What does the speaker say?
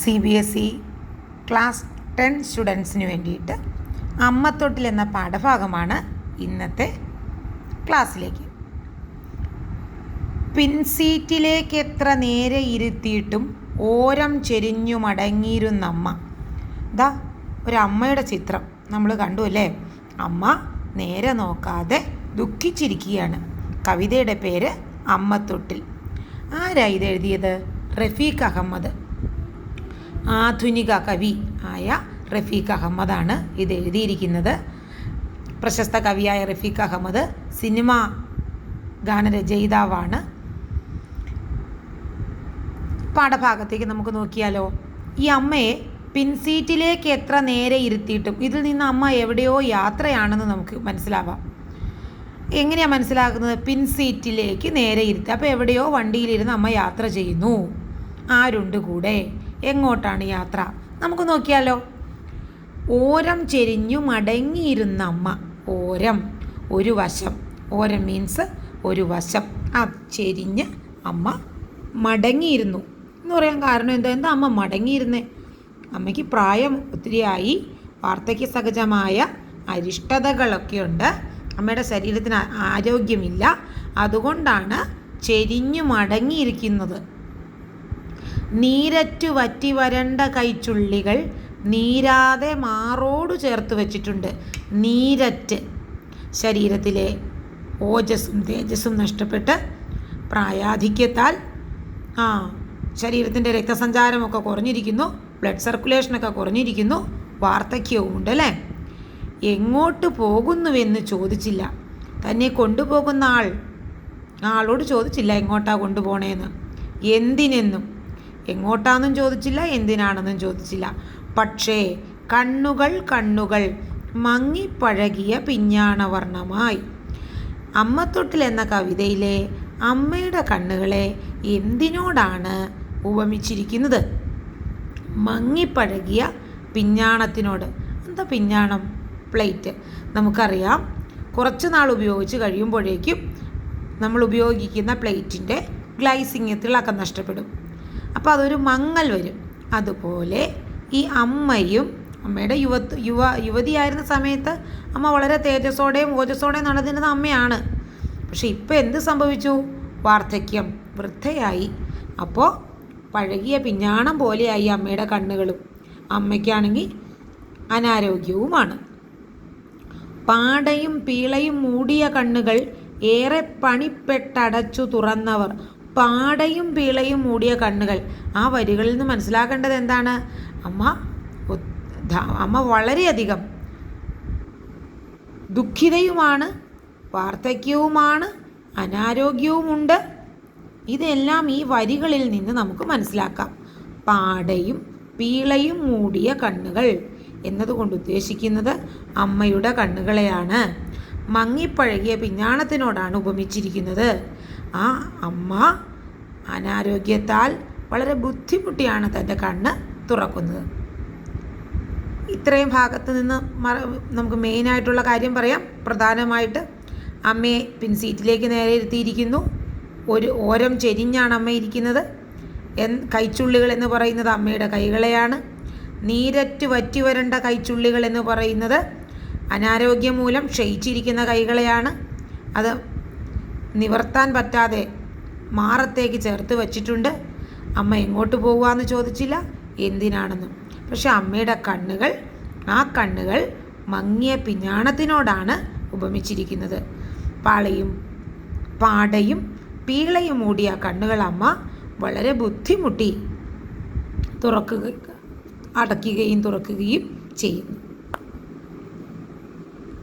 C B S E class ten സ്റ്റുഡൻസിന് വേണ്ടിയിട്ട് അമ്മത്തൊട്ടിൽ എന്ന പാഠഭാഗമാണ് ഇന്നത്തെ ക്ലാസ്സിലേക്ക് പിൻസീറ്റിലേക്ക് എത്ര നേരെ ഇരുത്തിയിട്ടും ഓരം ചെരിഞ്ഞു മടങ്ങിയിരുന്നമ്മ ദാ ഒരമ്മയുടെ ചിത്രം നമ്മൾ കണ്ടു അല്ലേ? അമ്മ നേരെ നോക്കാതെ ദുഃഖിച്ചിരിക്കുകയാണ്. കവിതയുടെ പേര് അമ്മത്തൊട്ടിൽ. ആരാ ഇത് എഴുതിയത്? റഫീഖ് അഹമ്മദ്. ആധുനിക കവി ആയ റഫീഖ് അഹമ്മദാണ് ഇത് എഴുതിയിരിക്കുന്നത്. പ്രശസ്ത കവിയായ റഫീഖ് അഹമ്മദ് സിനിമ ഗാനരചയിതാവാണ്. പാഠഭാഗത്തേക്ക് നമുക്ക് നോക്കിയാലോ ഈ അമ്മയെ പിൻസീറ്റിലേക്ക് എത്ര നേരെ ഇരുത്തിയിട്ടും ഇതിൽ നിന്ന് അമ്മ എവിടെയോ യാത്രയാണെന്ന് നമുക്ക് മനസ്സിലാവാം. എങ്ങനെയാണ് മനസ്സിലാക്കുന്നത് പിൻസീറ്റിലേക്ക് നേരെ ഇരുത്തി. അപ്പോൾ എവിടെയോ വണ്ടിയിലിരുന്ന് അമ്മ യാത്ര ചെയ്യുന്നു. ആരുണ്ട് കൂടെ? എങ്ങോട്ടാണ് യാത്ര? നമുക്ക് നോക്കിയാലോ. ഓരം ചെരിഞ്ഞു മടങ്ങിയിരുന്ന അമ്മ. ഓരം. ഒരു വശം. ഓരം മീൻസ് ഒരു വശം. ആ ചെരിഞ്ഞ് അമ്മ മടങ്ങിയിരുന്നു. എന്ന് പറയാൻ കാരണം എന്താ? എന്താ അമ്മ മടങ്ങിയിരുന്നേ? അമ്മയ്ക്ക് പ്രായം ഒത്തിരിയായി. വാർദ്ധക്യ സഹജമായ അരിഷ്ടതകളൊക്കെ ഉണ്ട്. അമ്മയുടെ ശരീരത്തിന് ആരോഗ്യമില്ല. അതുകൊണ്ടാണ് ചെരിഞ്ഞു മടങ്ങിയിരിക്കുന്നത്. നീരറ്റു വറ്റി വരണ്ട കൈച്ചുള്ളികൾ നീരാതെ മാറോട് ചേർത്ത് വെച്ചിട്ടുണ്ട്. നീരറ്റ് ശരീരത്തിലെ ഓജസ്സും തേജസ്സും നഷ്ടപ്പെട്ട് പ്രായാധിക്യത്താൽ ആ ശരീരത്തിന്റെ രക്തസഞ്ചാരമൊക്കെ കുറഞ്ഞിരിക്കുന്നു ബ്ലഡ് സർക്കുലേഷനൊക്കെ കുറഞ്ഞിരിക്കുന്നു വാർദ്ധക്യവും അല്ലേ എങ്ങോട്ട് പോകുന്നുവെന്ന് ചോദിച്ചില്ല. തന്നെ കൊണ്ടുപോകുന്ന ആൾ ആളോട് ചോദിച്ചില്ല എങ്ങോട്ടാണ് കൊണ്ടുപോകണേന്ന് എന്തിനെന്നും. എങ്ങോട്ടാണെന്നും ചോദിച്ചില്ല എന്തിനാണെന്നും ചോദിച്ചില്ല. പക്ഷേ കണ്ണുകൾ കണ്ണുകൾ മങ്ങിപ്പഴകിയ പിഞ്ഞാണവർണമായി അമ്മത്തൊട്ടിൽ എന്ന കവിതയിലെ അമ്മയുടെ കണ്ണുകളെ എന്തിനോടാണ് ഉപമിച്ചിരിക്കുന്നത്? മങ്ങിപ്പഴകിയ പിഞ്ഞാണത്തിനോട്. എന്താ പിഞ്ഞാണം? പ്ലേറ്റ്. നമുക്കറിയാം കുറച്ച് നാൾ ഉപയോഗിച്ച് കഴിയുമ്പോഴേക്കും നമ്മൾ ഉപയോഗിക്കുന്ന പ്ലേറ്റിന്റെ ഗ്ലൈസിങ് തിളക്കം നഷ്ടപ്പെടും. അപ്പോൾ അതൊരു മങ്ങൽ വരും. അതുപോലെ ഈ അമ്മയും അമ്മയുടെ യുവത്ത് യുവ യുവതിയായിരുന്ന സമയത്ത് അമ്മ വളരെ തേജസ്സോടെയും ഓജസ്സോടെയും നടന്നിരുന്ന അമ്മയാണ്. പക്ഷേ ഇപ്പോൾ എന്ത് സംഭവിച്ചു? വാർദ്ധക്യം വൃദ്ധയായി. അപ്പോൾ പഴകിയ പിഞ്ഞാണം പോലെയായി അമ്മയുടെ കണ്ണുകളും. അമ്മയ്ക്കാണെങ്കിൽ അനാരോഗ്യവുമാണ്. പാടയും പീളയും മൂടിയ കണ്ണുകൾ ഏറെ പണിപ്പെട്ടടച്ചു തുറന്നവർ പാടയും പീളയും മൂടിയ കണ്ണുകൾ. ആ വരികളിൽ നിന്ന് മനസ്സിലാക്കേണ്ടത് എന്താണ്? അമ്മ അമ്മ വളരെയധികം ദുഃഖിതയുമാണ് വാർദ്ധക്യവുമാണ് അനാരോഗ്യവുമുണ്ട്. ഇതെല്ലാം ഈ വരികളിൽ നിന്ന് നമുക്ക് മനസ്സിലാക്കാം. പാടയും പീളയും മൂടിയ കണ്ണുകൾ എന്നതുകൊണ്ട് ഉദ്ദേശിക്കുന്നത് അമ്മയുടെ കണ്ണുകളെയാണ്. മങ്ങിപ്പഴകിയ പിഞ്ഞാണത്തിനോടാണ് ഉപമിച്ചിരിക്കുന്നത്. ആ അമ്മ അനാരോഗ്യത്താൽ വളരെ ബുദ്ധിമുട്ടിയാണ് തന്റെ കണ്ണ് തുറക്കുന്നത്. ഇത്രയും ഭാഗത്ത് നിന്ന് നമുക്ക് മെയിനായിട്ടുള്ള കാര്യം പറയാം. പ്രധാനമായിട്ട് അമ്മയെ പിൻസീറ്റിലേക്ക് നേരെ ഇരുത്തിയിരിക്കുന്നു. ഒരു ഓരം ചെരിഞ്ഞാണ് അമ്മ ഇരിക്കുന്നത്. എൻ കൈച്ചുള്ളികൾ എന്ന് പറയുന്നത് അമ്മയുടെ കൈകളെയാണ്. നീരറ്റ് വറ്റി വരണ്ട കൈച്ചുള്ളികൾ എന്ന് പറയുന്നത് അനാരോഗ്യം മൂലം ക്ഷയിച്ചിരിക്കുന്ന കൈകളെയാണ്. അത് നിവർത്താൻ പറ്റാതെ മാറത്തേക്ക് ചേർത്ത് വച്ചിട്ടുണ്ട്. അമ്മ എങ്ങോട്ട് പോകുകയെന്ന് ചോദിച്ചില്ല. എന്തിനാണെന്ന്. പക്ഷെ അമ്മയുടെ കണ്ണുകൾ ആ കണ്ണുകൾ മങ്ങിയ പിഞ്ഞാണത്തിനോടാണ് ഉപമിച്ചിരിക്കുന്നത്. പാളയും പാടയും പീളയും മൂടിയ കണ്ണുകൾ അമ്മ വളരെ ബുദ്ധിമുട്ടി തുറക്കുക അടയ്ക്കുകയും തുറക്കുകയും ചെയ്യുന്നു.